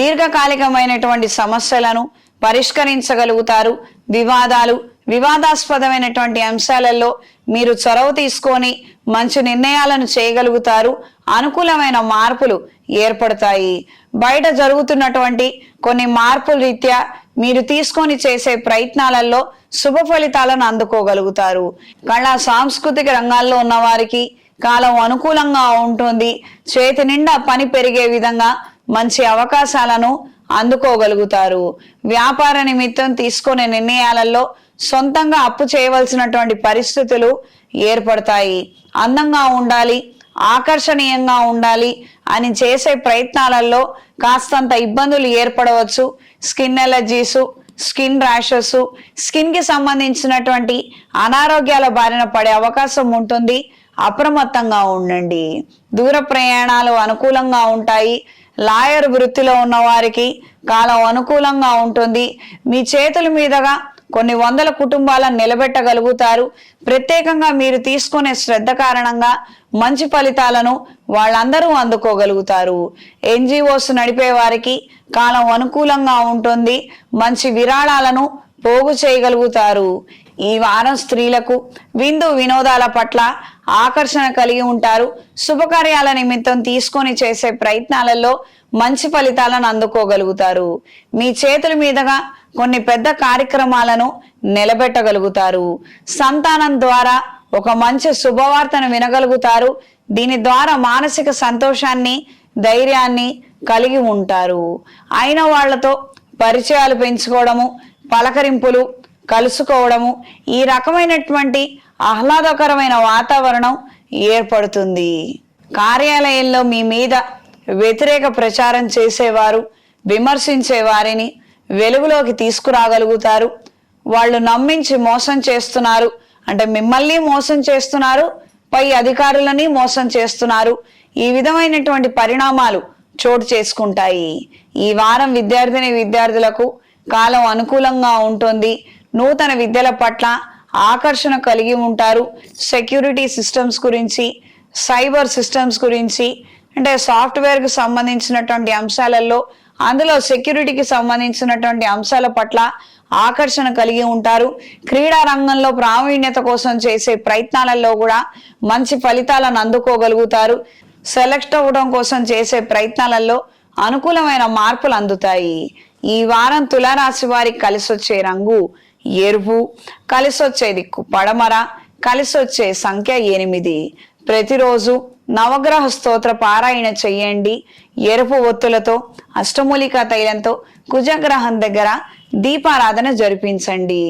దీర్ఘకాలికమైనటువంటి సమస్యలను పరిష్కరించగలుగుతారు. వివాదాలు వివాదాస్పదమైనటువంటి అంశాలలో మీరు చొరవ తీసుకొని మంచి నిర్ణయాలను చేయగలుగుతారు. అనుకూలమైన మార్పులు ఏర్పడతాయి. బయట జరుగుతున్నటువంటి కొన్ని మార్పుల రీత్యా మీరు తీసుకొని చేసే ప్రయత్నాలలో శుభ ఫలితాలను అందుకోగలుగుతారు. కళా సాంస్కృతిక రంగాల్లో ఉన్న వారికి కాలం అనుకూలంగా ఉంటుంది. చేతి నిండా పని పెరిగే విధంగా మంచి అవకాశాలను అందుకోగలుగుతారు. వ్యాపార నిమిత్తం తీసుకునే నిర్ణయాలలో సొంతంగా అప్పు చేయవలసినటువంటి పరిస్థితులు ఏర్పడతాయి. అందంగా ఉండాలి ఆకర్షణీయంగా ఉండాలి అని చేసే ప్రయత్నాలలో కాస్తంత ఇబ్బందులు ఏర్పడవచ్చు. స్కిన్ ఎలర్జీసు స్కిన్ ర్యాషెస్ స్కిన్కి సంబంధించినటువంటి అనారోగ్యాల బారిన పడే అవకాశం ఉంటుంది. అప్రమత్తంగా ఉండండి. దూర ప్రయాణాలు అనుకూలంగా ఉంటాయి. లాయర్ వృత్తిలో ఉన్న వారికి కాలం అనుకూలంగా ఉంటుంది. మీ చేతుల మీదుగా కొన్ని వందల కుటుంబాలను నిలబెట్టగలుగుతారు. ప్రత్యేకంగా మీరు తీసుకునే శ్రద్ధ కారణంగా మంచి ఫలితాలను వాళ్ళందరూ అందుకోగలుగుతారు. ఎన్జిఓస్ నడిపే వారికి కాలం అనుకూలంగా ఉంటుంది. మంచి విరాళాలను పోగు చేయగలుగుతారు. ఈ వారం స్త్రీలకు విందు వినోదాల పట్ల ఆకర్షణ కలిగి ఉంటారు. శుభకార్యాల నిమిత్తం తీసుకొని చేసే ప్రయత్నాలలో మంచి ఫలితాలను అందుకోగలుగుతారు. మీ చేతుల మీదుగా కొన్ని పెద్ద కార్యక్రమాలను నిలబెట్టగలుగుతారు. సంతానం ద్వారా ఒక మంచి శుభవార్తను వినగలుగుతారు. దీని ద్వారా మానసిక సంతోషాన్ని ధైర్యాన్ని కలిగి ఉంటారు. అయిన వాళ్ళతో పరిచయాలు పెంచుకోవడము పలకరింపులు కలుసుకోవడము ఈ రకమైనటువంటి ఆహ్లాదకరమైన వాతావరణం ఏర్పడుతుంది. కార్యాలయంలో మీ మీద వ్యతిరేక ప్రచారం చేసేవారు విమర్శించే వారిని వెలుగులోకి తీసుకురాగలుగుతారు. వాళ్ళు నమ్మించి మోసం చేస్తున్నారు. అంటే మిమ్మల్ని మోసం చేస్తున్నారు పై అధికారులని మోసం చేస్తున్నారు. ఈ విధమైనటువంటి పరిణామాలు చోటు చేసుకుంటాయి. ఈ వారం విద్యార్థిని విద్యార్థులకు కాలం అనుకూలంగా ఉంటుంది. నూతన విద్యల పట్ల ఆకర్షణ కలిగి ఉంటారు. సెక్యూరిటీ సిస్టమ్స్ గురించి సైబర్ సిస్టమ్స్ గురించి అంటే సాఫ్ట్వేర్కి సంబంధించినటువంటి అంశాలలో అందులో సెక్యూరిటీకి సంబంధించినటువంటి అంశాల పట్ల ఆకర్షణ కలిగి ఉంటారు. క్రీడా రంగంలో ప్రావీణ్యత కోసం చేసే ప్రయత్నాలలో కూడా మంచి ఫలితాలను అందుకోగలుగుతారు. సెలెక్ట్ అవ్వడం కోసం చేసే ప్రయత్నాలలో అనుకూలమైన మార్పులు అందుతాయి. ఈ వారం తులారాశి వారికి కలిసి వచ్చే రంగు ఎరుపు కలిసి వచ్చే దిక్కు పడమర కలిసి వచ్చే సంఖ్య ఎనిమిది. ప్రతిరోజు నవగ్రహ స్తోత్ర పారాయణ చెయ్యండి ఎరుపు ఒత్తులతో అష్టమూలికా తైలంతో కుజగ్రహం దగ్గర దీపారాధన జరిపించండి.